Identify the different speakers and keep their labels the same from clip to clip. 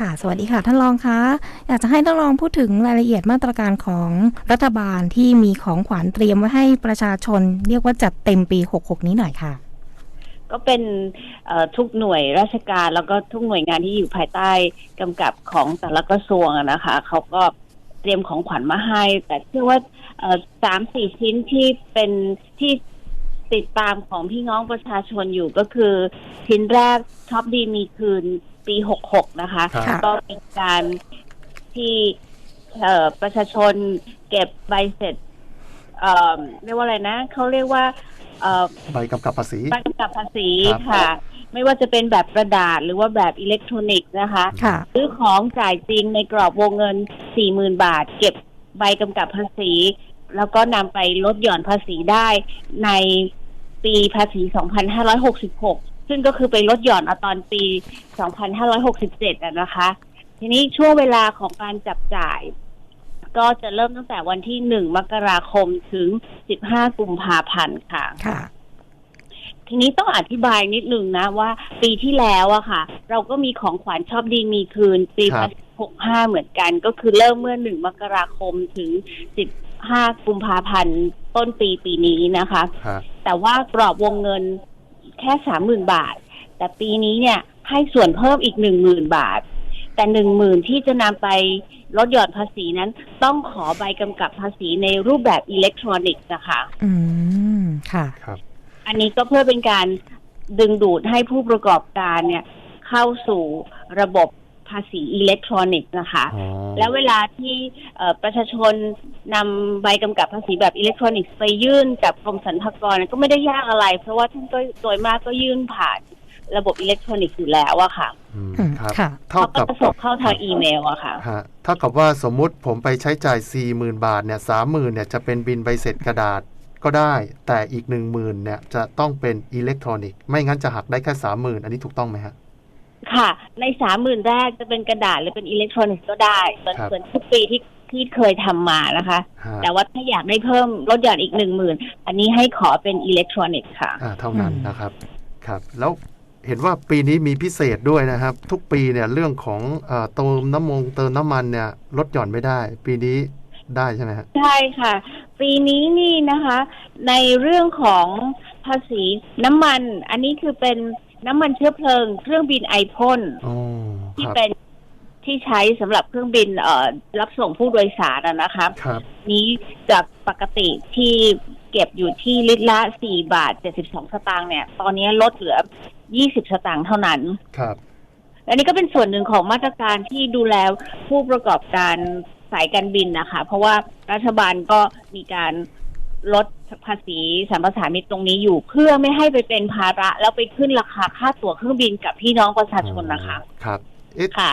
Speaker 1: ค่ะ สวัสดีค่ะ ท่านรองคะอยากจะให้ท่านรองพูดถึงรายละเอียดมาตรการของรัฐบาลที่มีของขวัญเตรียมไว้ให้ประชาชน เรียกว่าจัดเต็มปี 66 นี้หน่อยค่ะ
Speaker 2: ก็เป็นทุกหน่วยราชการแล้วก็ทุกหน่วยงานที่อยู่ภายใต้กำกับของแต่ละกระทรวงนะคะเขาก็เตรียมของขวัญมาให้ แต่เชื่อว่าสามสี่ชิ้นที่เป็นที่ติดตามของพี่น้องประชาชนอยู่ก็คือ ชิ้นแรกชอบดีมีคืน ปีหกหกนะคะ
Speaker 3: ครับ
Speaker 1: ค่ะ
Speaker 2: ก็เป็นการที่เอ่อประชาชนเก็บใบเสร็จเอ่อเรียกว่าอะไรนะ เขาเรียกว่าเอ่อ
Speaker 3: ใบกำกับภาษี
Speaker 2: ใบกำกับภาษี
Speaker 3: ครับ
Speaker 2: ค่ะ ไม่ว่าจะเป็นแบบกระดาษหรือว่าแบบอิเล็กทรอนิกส์นะคะ
Speaker 1: ค่ะ
Speaker 2: ซื้อของจ่ายจริงในกรอบวงเงิน 40,000 บาท เก็บใบกำกับภาษี แล้วก็นำไปลดหย่อนภาษีได้ในปีภาษี 2566 ซึ่งก็คือไปลดหย่อนเอาตอนปี 2567อะนะคะ ทีนี้ช่วงเวลาของการจับจ่าย ก็จะเริ่มตั้งแต่วันที่ 1 มกราคมถึง 15 กุมภาพันธ์ค่ะ
Speaker 1: ค่ะ
Speaker 2: ทีนี้ต้องอธิบายนิดนึงนะว่า ปีที่แล้วอะค่ะ เราก็มีของขวัญชอบดีมีคืน ปี
Speaker 3: ครับ
Speaker 2: หกห้าเหมือนกัน ก็คือเริ่มเมื่อหนึ่งมกราคมถึงสิบห้ากุมภาพันธ์ต้นปีปีนี้นะคะ
Speaker 3: ฮะ
Speaker 2: แต่ว่ากรอบวงเงิน แค่สามหมื่นบาท แต่ปีนี้เนี่ยให้ส่วนเพิ่มอีกหนึ่งหมื่นบาท แต่หนึ่งหมื่นที่จะนำไปลดหย่อนภาษีนั้น ต้องขอใบกำกับภาษีในรูปแบบอิเล็กทรอนิกส์นะคะ
Speaker 1: อืม ค่ะ
Speaker 3: ครับ
Speaker 2: อันนี้ก็เพื่อเป็นการดึงดูดให้ผู้ประกอบการเนี่ย เข้าสู่ระบบ ภาษีอิเล็กทรอนิกส์นะคะ
Speaker 3: อ๋อ
Speaker 2: แล้วเวลาที่เอ่อประชาชนนำใบกำกับภาษีแบบอิเล็กทรอนิกส์ไปยื่นกับกรมสรรพากรก็ไม่ได้ยากอะไร เพราะว่าท่านก็โดยมากก็ยื่นผ่านระบบอิเล็กทรอนิกส์อยู่แล้วอะค่ะ
Speaker 3: อืม
Speaker 1: อืม
Speaker 3: ครับ
Speaker 1: ค่ะ
Speaker 3: เท่า
Speaker 2: เขาก็
Speaker 3: กับ
Speaker 2: จะส่งเข้าทางอีเมลอะค่ะ
Speaker 3: ฮะเท่ากับว่าสมมุติผมไปใช้จ่าย 40,000 บาทเนี่ย30,000เนี่ยจะเป็นบินใบเสร็จกระดาษก็ได้ แต่อีก 10,000เนี่ยจะต้องเป็นอิเล็กทรอนิกส์ไม่งั้นจะหักได้แค่ 30,000 อันนี้ถูกต้องไหมฮะ
Speaker 2: ค่ะ ในสามหมื่นแรกจะเป็นกระดาษหรือเป็นอิเล็กทรอนิกส์ก็ได้เหมือน
Speaker 3: ครับ
Speaker 2: เหมือนทุกปีที่ที่เคยทำมานะคะ
Speaker 3: ฮะ
Speaker 2: แต่ว่าถ้าอยากได้เพิ่มลดหย่อนอีกหนึ่งหมื่นอันนี้ให้ขอเป็นอิเล็กทรอนิกส์ค่ะ
Speaker 3: อ่าเท่านั้น
Speaker 1: อืม
Speaker 3: นะครับครับ แล้วเห็นว่าปีนี้มีพิเศษด้วยนะครับ ทุกปีเนี่ยเรื่องของเอ่อเติมน้ำมงเติมน้ำมันเนี่ยลดหย่อนไม่ได้ ปีนี้ได้ใช่ไหมฮะ
Speaker 2: ใช่ค่ะ ปีนี้นี่นะคะ ในเรื่องของภาษีน้ำมัน อันนี้คือเป็น น้ำมันเชื้อเพลิง เครื่องบินไอพ่น
Speaker 3: อ๋อ
Speaker 2: ที่
Speaker 3: ครับ
Speaker 2: เป็นที่ใช้สำหรับเครื่องบินเอ่อรับส่งผู้โดยสารอะนะคะ
Speaker 3: ครับ
Speaker 2: นี้จากปกติที่เก็บอยู่ที่ลิตรละ 4 บาท 72 สตางค์เนี่ย ตอนนี้ลดเหลือ 20 สตางค์เท่านั้น
Speaker 3: ครับ
Speaker 2: อันนี้ก็เป็นส่วนหนึ่งของมาตรการที่ดูแลผู้ประกอบการสายการบินนะคะ เพราะว่ารัฐบาลก็มีการ ลดภาษีสัมปทานมิตรตรงนี้อยู่ เพื่อไม่ให้ไปเป็นภาระ แล้วไปขึ้นราคาค่าตั๋วเครื่องบินกับพี่น้องประชาชนนะคะ
Speaker 3: ครับเอ๊ะ
Speaker 2: ค่ะ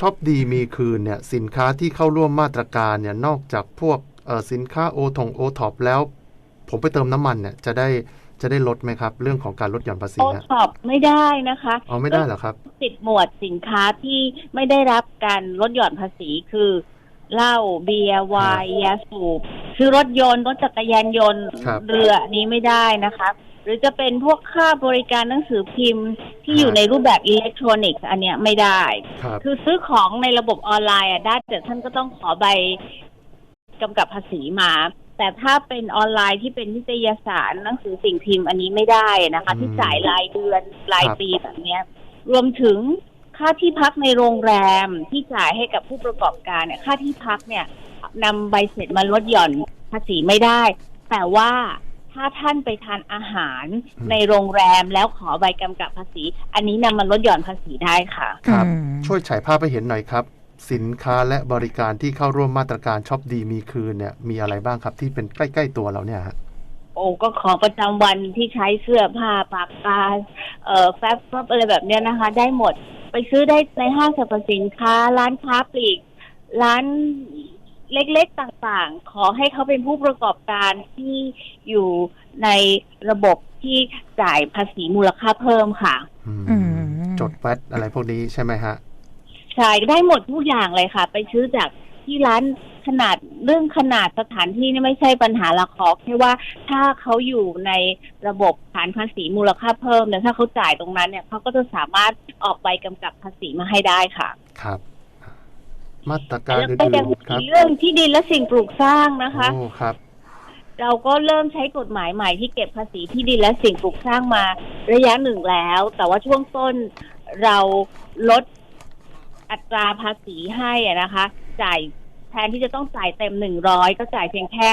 Speaker 3: ชอบดีมีคืนเนี่ยสินค้าที่เข้าร่วมมาตรการเนี่ยนอกจากพวกเอ่อสินค้าโอทงโอท็อปแล้ว ผมไปเติมน้ำมันเนี่ยจะได้จะได้ลดไหมครับ เรื่องของการลดหย่อนภาษี
Speaker 2: โอ
Speaker 3: ฮะ
Speaker 2: ท็อปไม่ได้นะคะ
Speaker 3: เอาไม่ได้เหรอครับ
Speaker 2: ติดหมวดสินค้าที่ไม่ได้รับการลดหย่อนภาษีคือเหล้าเบียร์ไวน์ยาสูบ คือรถยนต์รถจักรยานยนต์
Speaker 3: ครับ
Speaker 2: เรืออันนี้ไม่ได้นะคะ หรือจะเป็นพวกค่าบริการหนังสือพิมพ์ที่อยู่ในรูปแบบอิเล็กทรอนิกส์อันเนี้ยไม่ได้
Speaker 3: ครับ
Speaker 2: คือซื้อของในระบบออนไลน์อะได้แต่ท่านก็ต้องขอใบกำกับภาษีมา แต่ถ้าเป็นออนไลน์ที่เป็นนิตยสารหนังสือสิ่งพิมพ์อันนี้ไม่ได้นะคะ ที่จ่ายรายเดือนรายปีแบบเนี้ย รวมถึงค่าที่พักในโรงแรมที่จ่ายให้กับผู้ประกอบการเนี่ย ค่าที่พักเนี่ย นำใบเสร็จมาลดหย่อนภาษีไม่ได้ แต่ว่าถ้าท่านไปทานอาหารในโรงแรมแล้วขอใบกำกับภาษี อันนี้นำมาลดหย่อนภาษีได้ค่ะ
Speaker 3: ครับ
Speaker 1: อืม
Speaker 3: ช่วยฉายภาพให้เห็นหน่อยครับ สินค้าและบริการที่เข้าร่วมมาตรการช็อปดีมีคืนเนี่ยมีอะไรบ้างครับที่เป็นใกล้ ๆ ตัวเราเนี่ยฮะ
Speaker 2: โอ้ก็ของประจำวันที่ใช้เสื้อผ้าปากกาเอ่อแฟบฟับอะไรแบบเนี้ยนะคะ ได้หมดไปซื้อได้ในห้างสรรพสินค้า ร้านค้าปลีก ร้าน เล็กๆต่างๆ ขอให้เขาเป็นผู้ประกอบการที่อยู่ในระบบที่จ่ายภาษีมูลค่าเพิ่มค่ะ
Speaker 3: อืม
Speaker 1: อืม
Speaker 3: จดแวดอะไรพวกนี้ใช่ไหมฮะ
Speaker 2: ใช่ได้หมดทุกอย่างเลยค่ะ ไปซื้อจากที่ร้านขนาดเรื่องขนาดสถานที่นี่ไม่ใช่ปัญหาละขอแค่ว่าถ้าเขาอยู่ในระบบฐานภาษีมูลค่าเพิ่มเนี่ยถ้าเขาจ่ายตรงนั้นเนี่ยเขาก็จะสามารถออกใบกำกับภาษีมาให้ได้ค่ะ
Speaker 3: ครับ มาตรการ
Speaker 2: แล้ว
Speaker 3: อื่
Speaker 2: ก็ยัง
Speaker 3: นๆค
Speaker 2: มี
Speaker 3: รับ
Speaker 2: เรื่องที่ดินและสิ่งปลูกสร้างนะคะ
Speaker 3: โอ้ครับ
Speaker 2: เราก็เริ่มใช้กฎหมายใหม่ที่เก็บภาษีที่ดินและสิ่งปลูกสร้างมาระยะหนึ่งแล้ว แต่ว่าช่วงต้นเราลดอัตราภาษีให้อะนะคะ จ่ายแทนที่จะต้องจ่ายเต็มหนึ่งร้อยก็จ่ายเพียงแค่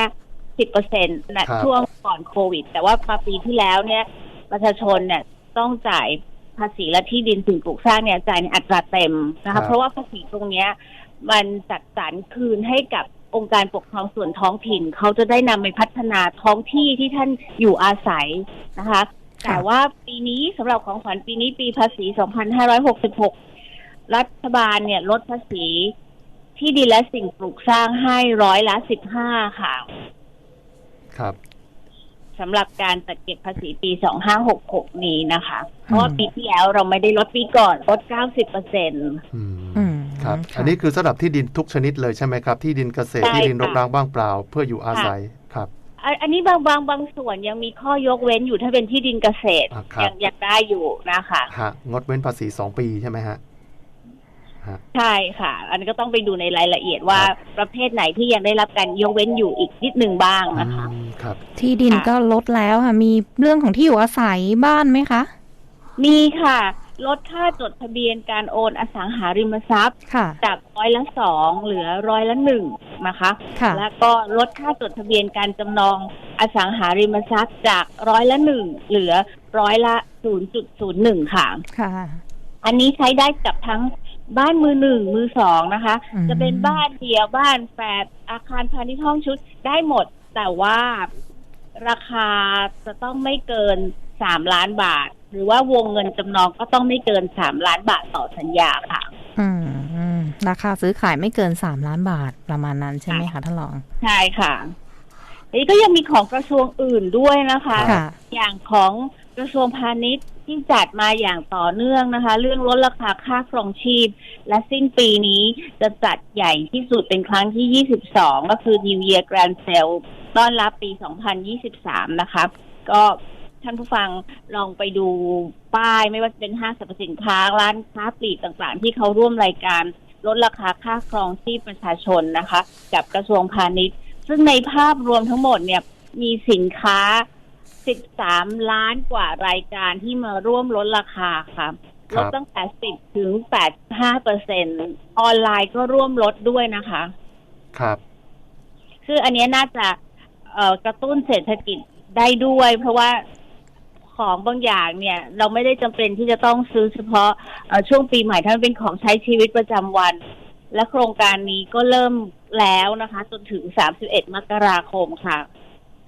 Speaker 2: สิบเปอร์เซ็นต์นะครับ ช่วงก่อนโควิด แต่ว่ามาปีที่แล้วเนี่ย ประชาชนเนี่ยต้องจ่ายภาษีและที่ดินสิ่งปลูกสร้างเนี่ยจ่ายในอัตราเต็มนะ
Speaker 3: ครั
Speaker 2: คะ
Speaker 3: บ
Speaker 2: เพราะว่าภาษีตรงเนี้ย มันจัดสรรคืนให้กับองค์การปกครองส่วนท้องถิ่น เขาจะได้นำไปพัฒนาท้องที่ที่ท่านอยู่อาศัยนะคะ แต่ว่าปีนี้สำหรับของขวัญปีนี้ปีภาษี 2566 รัฐบาลเนี่ยลดภาษีที่ดินและสิ่งปลูกสร้างให้ร้อยละ15ค่ะ
Speaker 3: ครับ
Speaker 2: สำหรับการจัดเก็บภาษีปี2566นี้นะคะ เพราะว่าปีที่แล้วเราไม่ได้ลดปีก่อนลด90เปอร์เซ็นต์
Speaker 3: อืม
Speaker 1: อืม
Speaker 3: ครับ
Speaker 1: ค่ะ
Speaker 3: อันนี้คือสำหรับที่ดินทุกชนิดเลยใช่ไหมครับ ที่ดินเกษตร
Speaker 2: ใช่
Speaker 3: ที่ดินรก
Speaker 2: ค่ะ
Speaker 3: ร้างบ้างเปล่า เพื่ออยู่อาศัยครับ
Speaker 2: อันอันนี้บางบางบางส่วนยังมีข้อยกเว้นอยู่ถ้าเป็นที่ดินเกษตร
Speaker 3: อะครับ
Speaker 2: ยังยังได้อยู่นะคะ
Speaker 3: ฮะงดเว้นภาษีสองปีใช่ไหมฮะฮะ
Speaker 2: ใช่ค่ะ อันนี้ก็ต้องไปดูในรายละเอียดว่า
Speaker 3: ครับ
Speaker 2: ประเภทไหนที่ยังได้รับการยกเว้นอยู่อีกนิดหนึ่งบ้างนะคะ
Speaker 3: อืมครับ
Speaker 1: ที่ดิน
Speaker 2: ค่ะ
Speaker 1: ก็ลดแล้วค่ะ มีเรื่องของที่อยู่อาศัยบ้านไหมคะ
Speaker 2: มีค่ะ ลดค่าจดทะเบียนการโอนอสังหาริมทรัพย์
Speaker 1: ค่ะ
Speaker 2: จากร้อยละสองเหลือร้อยละหนึ่งนะคะ
Speaker 1: ค่ะ
Speaker 2: แล้วก็ลดค่าจดทะเบียนการจำนองอสังหาริมทรัพย์จากร้อยละหนึ่งเหลือร้อยละศูนย์จุดศูนย์หนึ่งค่ะ
Speaker 1: ค่ะ
Speaker 2: อันนี้ใช้ได้กับทั้งบ้านมือหนึ่งมือสองนะคะ
Speaker 1: อืม
Speaker 2: จะเป็นบ้านเดียวบ้านแฝดอาคารพาณิชย์ห้องชุดได้หมด แต่ว่าราคาจะต้องไม่เกินสามล้านบาท หรือว่าวงเงินจำนองก็ต้องไม่เกินสามล้านบาทต่อสัญญาค่ะ
Speaker 1: อืมอืมราคาซื้อขายไม่เกินสามล้านบาทประมาณนั้นใช่ไหมคะท่านรอง
Speaker 2: ใช่ค่ะทีนี้ก็ยังมีของกระทรวงอื่นด้วยนะคะ
Speaker 1: ค่ะ
Speaker 2: อย่างของกระทรวงพาณิชย์ที่จัดมาอย่างต่อเนื่องนะคะ เรื่องลดราคาค่าครองชีพ และสิ้นปีนี้จะจัดใหญ่ที่สุดเป็นครั้งที่ 22 ก็คือ New Year Grand Sale ต้อนรับปี 2023 นะคะ ก็ ท่านผู้ฟังลองไปดูป้ายไม่ว่าจะเป็นห้างสรรพสินค้าร้านค้าปลีกต่างๆ ที่เขาร่วมรายการลดราคาค่าครองชีพประชาชนนะคะ กับกระทรวงพาณิชย์ ซึ่งในภาพรวมทั้งหมดเนี่ยมีสินค้า 13 ล้านกว่ารายการที่มาร่วมลดราคาค่ะ
Speaker 3: ค
Speaker 2: ล
Speaker 3: รั
Speaker 2: ด
Speaker 3: บ
Speaker 2: ตั้งแต่ 10 ถึง 85เปอร์เซ็นออนไลน์ก็ร่วมลดด้วยนะคะ
Speaker 3: ครับ
Speaker 2: ซึ่งอันเนี้ยน่าจะเอ่อกระตุ้นเศรษฐกิจได้ด้วย เพราะว่า ของบางอย่างเนี่ย เราไม่ได้จำเป็นที่จะต้องซื้อเฉพาะช่วงปีใหม่ถ้ามันเป็นของใช้ชีวิตประจำวัน และโครงการนี้ก็เริ่มแล้วนะคะ จนถึง 31 มกราคมค่ะ